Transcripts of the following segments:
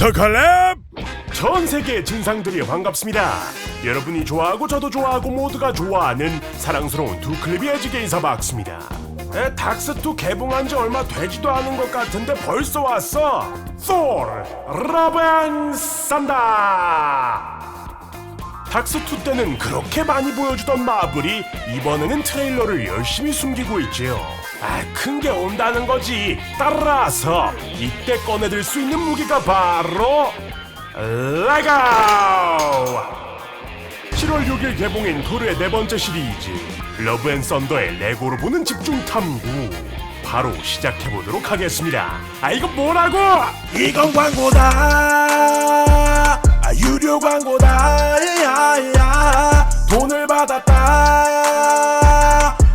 어떡할래? 전 세계 진상들이 반갑습니다. 여러분이 좋아하고 저도 좋아하고 모두가 좋아하는 사랑스러운 두 클립이 에지게 인사박스입니다. 에, 닥스2 개봉한 지 얼마 되지도 않은 것 같은데 벌써 왔어. Thor, Love and Thunder. 닥스2 때는 그렇게 많이 보여주던 마블이 이번에는 트레일러를 열심히 숨기고 있지요. 아, 큰 게 온다는 거지. 따라서 이때 꺼내들 수 있는 무기가 바로 레고! 7월 6일 개봉인 토르의 네 번째 시리즈 러브 앤 썬더의 레고로 보는 집중 탐구 바로 시작해 보도록 하겠습니다. 아 이거 뭐라고? 이건 광고다. 아, 유료 광고다. 야, 야. 돈을 받았다.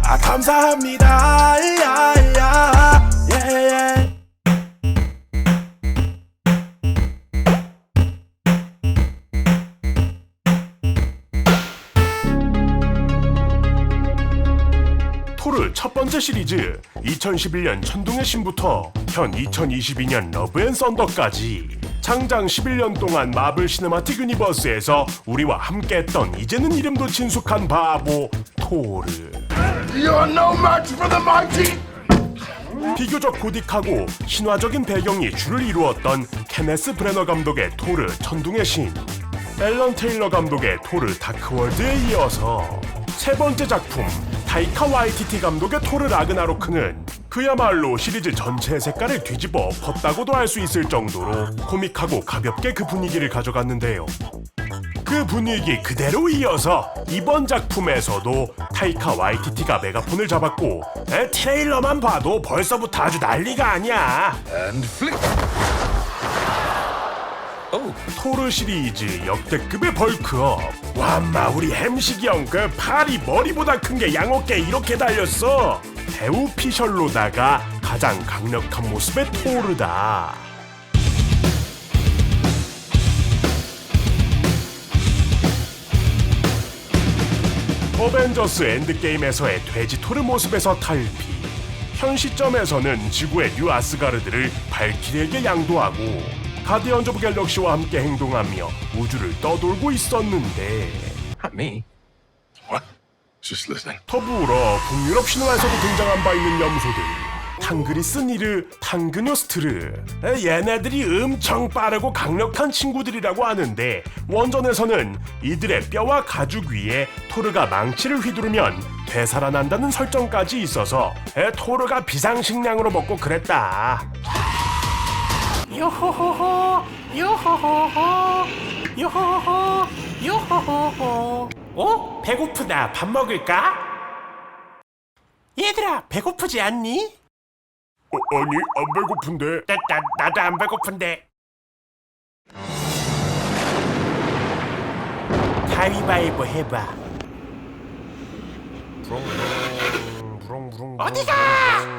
아 감사합니다. 야, 야. 예, 예. 토르 첫 번째 시리즈 2011년 천둥의 신부터 현 2022년 러브 앤 썬더까지 장장 11년 동안 마블 시네마틱 유니버스에서 우리와 함께했던 이제는 이름도 친숙한 바보 토르 You're no match for the mighty. 비교적 고딕하고 신화적인 배경이 주를 이루었던 케네스 브레너 감독의 토르 천둥의 신 앨런 테일러 감독의 토르 다크월드에 이어서 세 번째 작품 타이카 와이티티 감독의 토르 라그나로크는 그야말로 시리즈 전체의 색깔을 뒤집어 엎었다고도 할 수 있을 정도로 코믹하고 가볍게 그 분위기를 가져갔는데요. 그 분위기 그대로 이어서 이번 작품에서도 타이카 와이티티가 메가폰을 잡았고 에, 트레일러만 봐도 벌써부터 아주 난리가 아니야. 토르 시리즈 역대급의 벌크업 와마 우리 햄식이 형그 팔이 머리보다 큰 게 양어깨 이렇게 달렸어 배우 피셜로다가 가장 강력한 모습의 토르다 어벤져스 엔드게임에서의 돼지 토르 모습에서 탈피 현 시점에서는 지구의 뉴 아스가르드를 발키리에게 양도하고 가디언즈 오브 갤럭시와 함께 행동하며 우주를 떠돌고 있었는데 Not me. What? Just listening. 더불어 북유럽 신화에서도 등장한 바 있는 염소들. 탕그리 스 니르, 탕그뇨스트르. 에, 얘네들이 엄청 빠르고 강력한 친구들이라고 하는데 원전에서는 이들의 뼈와 가죽 위에 토르가 망치를 휘두르면 되살아난다는 설정까지 있어서 에, 토르가 비상식량으로 먹고 그랬다. 요호호호 요호호호 요호호호 요호호호 어? 배고프다 밥 먹을까? 얘들아 배고프지 않니? 어, 아니 안 배고픈데 나, 나, 나도 안 배고픈데 가위바위보 해봐 어디가?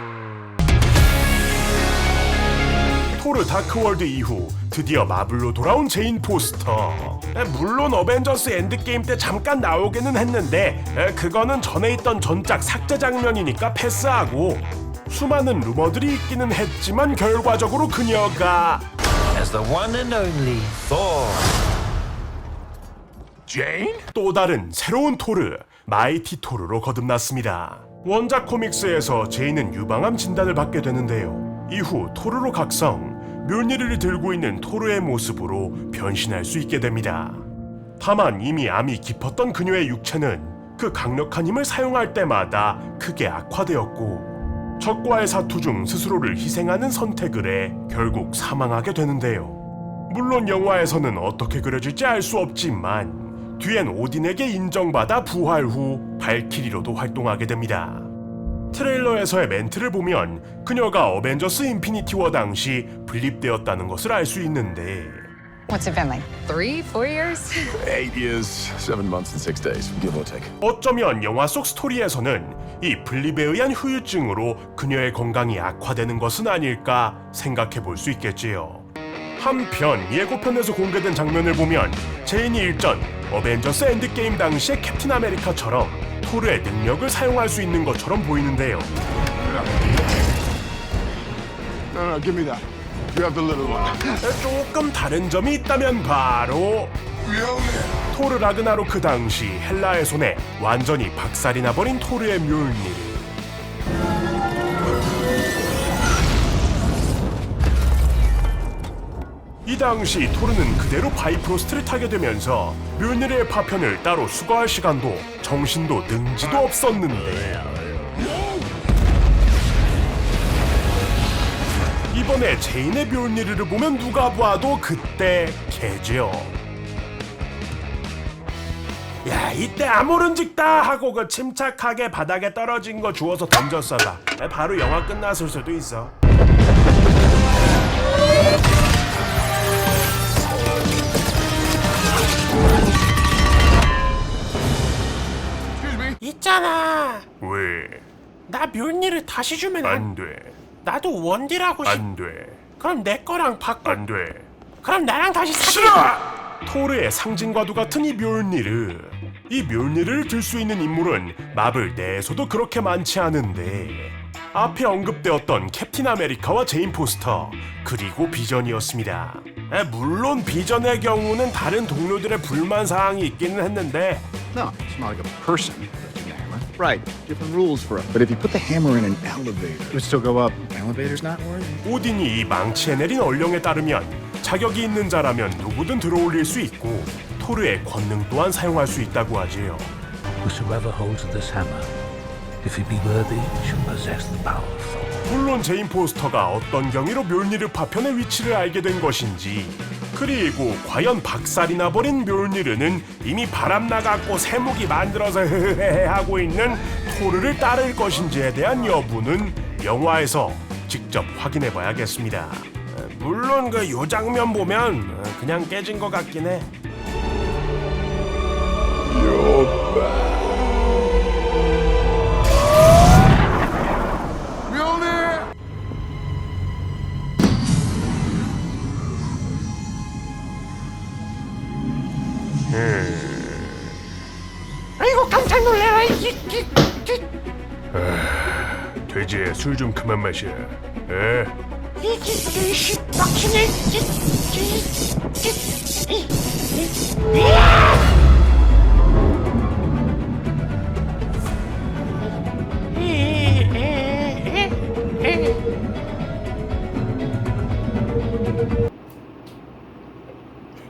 토르 다크월드 이후 드디어 마블로 돌아온 제인 포스터. 에, 물론 어벤져스 엔드게임 때 잠깐 나오기는 했는데 에, 그거는 전에 있던 전작 삭제 장면이니까 패스하고 수많은 루머들이 있기는 했지만 결과적으로 그녀가 as the one and only Thor. Jane? 또 다른 새로운 토르 마이티 토르로 거듭났습니다. 원작 코믹스에서 제인은 유방암 진단을 받게 되는데요. 이후 토르로 각성, 묘니를 들고 있는 토르의 모습으로 변신할 수 있게 됩니다. 다만 이미 암이 깊었던 그녀의 육체는 그 강력한 힘을 사용할 때마다 크게 악화되었고 적과의 사투 중 스스로를 희생하는 선택을 해 결국 사망하게 되는데요. 물론 영화에서는 어떻게 그려질지 알 수 없지만 뒤엔 오딘에게 인정받아 부활 후 발키리로도 활동하게 됩니다. 트레일러에서의 멘트를 보면 그녀가 어벤져스 인피니티 워 당시 분립되었다는 것을 알 수 있는데 What's it been like? Three, four years? Eight years, seven months, and six days, give or take. 어쩌면 영화 속 스토리에서는 이 분립에 의한 후유증으로 그녀의 건강이 악화되는 것은 아닐까 생각해 볼 수 있겠지요. 한편 예고편에서 공개된 장면을 보면 제인이 일전 어벤져스 엔드게임 당시의 캡틴 아메리카처럼 토르의 능력을 사용할 수 있는 것처럼 보이는데요. No, no, give me that. You have the little one. 조금 다른 점이 있다면 바로. 토르 라그나로크 당시 헬라의 손에 완전히 박살이 나버린 토르의 뮬니 이 당시 토르는 그대로 바이프로스트를 타게 되면서 뮬니르의 파편을 따로 수거할 시간도 정신도 능지도 없었는데. 이번에 제인의 뮬니르를 보면 누가 봐도 그때 개죠. 야 이때 아무른직다 하고 그 침착하게 바닥에 떨어진 거 주워서 던졌어가 바로 영화 끝났을 수도 있어 있잖아. 왜? 나 묘니를 다시 주면 안. 안 돼. 나도 원딜하고 싶. 안 돼. 그럼 내 거랑 바꿔. 안 돼. 그럼 나랑 다시 사귀. 싫어! 토르의 상징과도 같은 이 묘니르 이 묘니르를 들 수 있는 인물은 마블 내에서도 그렇게 많지 않은데 앞에 언급되었던 캡틴 아메리카와 제인 포스터 그리고 비전이었습니다 에, 물론 비전의 경우는 다른 동료들의 불만 사항이 있기는 했는데 No, it's not like a person. Right, different rules for it. But if you put the hammer in an elevator, it would still go up. Elevator's not worthy. 오딘이 이 망치에 내린 얼령에 따르면 자격이 있는 자라면 누구든 들어올릴 수 있고 토르의 권능 또한 사용할 수 있다고 하지요 Whosoever holds this hammer, worthy, shall possess the power of Thor. 물론 제인 포스터가 어떤 경위로 묘니르 파편의 위치를 알게 된 것인지 그리고 과연 박살이 나버린 묘니르는 이미 바람 나갔고 새목이 만들어서 헤헤헤 하고 있는 토르를 따를 것인지에 대한 여부는 영화에서 직접 확인해 봐야겠습니다. 어, 물론 그 요 장면 보면 어, 그냥 깨진 것 같긴 해. 깜짝 놀래라. 이, 이, 이. 돼지에 술좀 그만 마셔. 에? 이, 이, 이, 씨, 빡치네. 이, 이, 이, 이, 이. 이, 이, 이, 이, 이.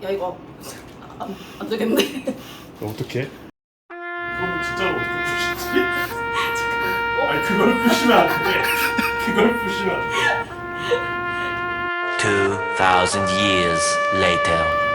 야 이거 안, 안 되겠네. 어떻게? 그걸 부시면 안 돼. 그걸 부시면 안 돼. 2,000 years later.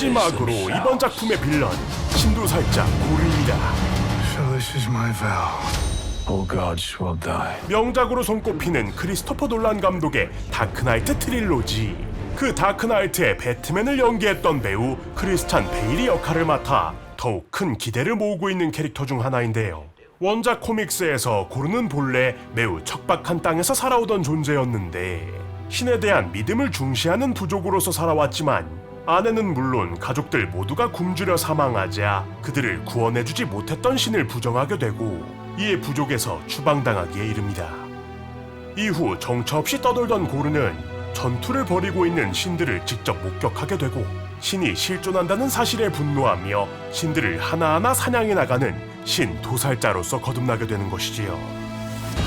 마지막으로 이번 작품의 빌런 신도살자 고르입니다. So this is my vow. All gods will die. 명작으로 손꼽히는 크리스토퍼 놀란 감독의 다크나이트 트릴로지. 그 다크나이트의 배트맨을 연기했던 배우 크리스찬 베일이 역할을 맡아 더욱 큰 기대를 모으고 있는 캐릭터 중 하나인데요. 원작 코믹스에서 고르는 본래 매우 척박한 땅에서 살아오던 존재였는데 신에 대한 믿음을 중시하는 부족으로서 살아왔지만 아내는 물론 가족들 모두가 굶주려 사망하자 그들을 구원해주지 못했던 신을 부정하게 되고 이에 부족에서 추방당하기에 이릅니다. 이후 정처 없이 떠돌던 고르는 전투를 벌이고 있는 신들을 직접 목격하게 되고 신이 실존한다는 사실에 분노하며 신들을 하나하나 사냥해 나가는 신 도살자로서 거듭나게 되는 것이지요.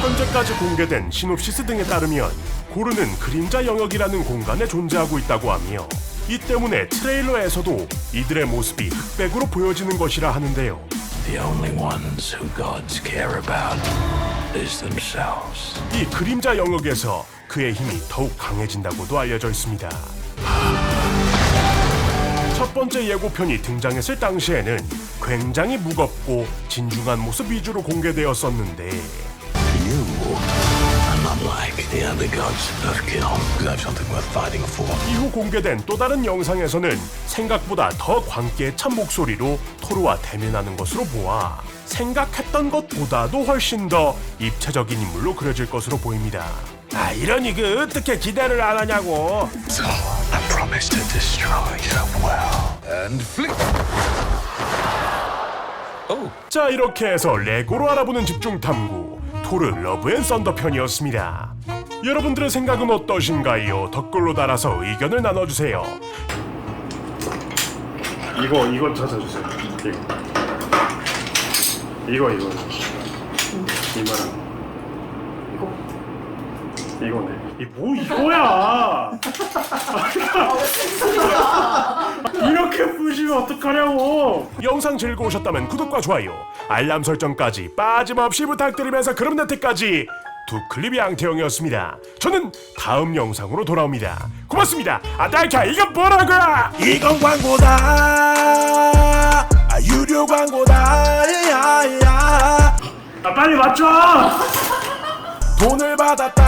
현재까지 공개된 시놉시스 등에 따르면 고르는 그림자 영역이라는 공간에 존재하고 있다고 하며 이 때문에 트레일러에서도 이들의 모습이 흑백으로 보여지는 것이라 하는데요. The only ones who gods care about is themselves. 이 그림자 영역에서 그의 힘이 더욱 강해진다고도 알려져 있습니다. 첫 번째 예고편이 등장했을 당시에는 굉장히 무겁고 진중한 모습 위주로 공개되었었는데 You like the other gods of kill. You have something worth fighting for. 이후 공개된 또 다른 영상에서는 생각보다 더 광기에 찬 목소리로 토르와 대면하는 것으로 보아 생각했던 것보다도 훨씬 더 입체적인 인물로 그려질 것으로 보입니다. 아 이러니 그 어떻게 기대를 안 하냐고. So I promise to destroy your well. And flick. 자 이렇게 해서 레고로 알아보는 집중 탐구 토르 러브 앤 썬더 편이었습니다. 여러분들의 생각은 어떠신가요? 댓글로 달아서 의견을 나눠주세요. 이거 이거 찾아주세요. 이거 이거 이거 이거랑 이거 이거네. 이뭐 이거야? 이렇게 부시면 어떡하냐고? 영상 즐거우셨다면 구독과 좋아요, 알람 설정까지 빠짐없이 부탁드리면서 그럼 여태까지 두 클립 양태형이었습니다. 저는 다음 영상으로 돌아옵니다. 고맙습니다. 아따이카 이건 뭐라고요? 이건 광고다. 아, 유료 광고다. 야야. 아 빨리 맞춰! 돈을 받았다.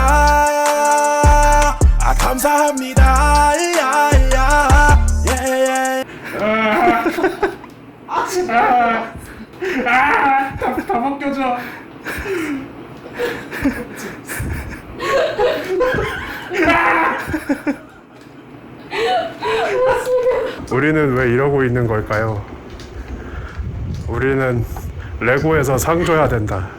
아 감사합니다. 야야. 예. 다 벗겨져. 우리는 왜 이러고 있는 걸까요? 우리는 레고에서 상 줘야 된다.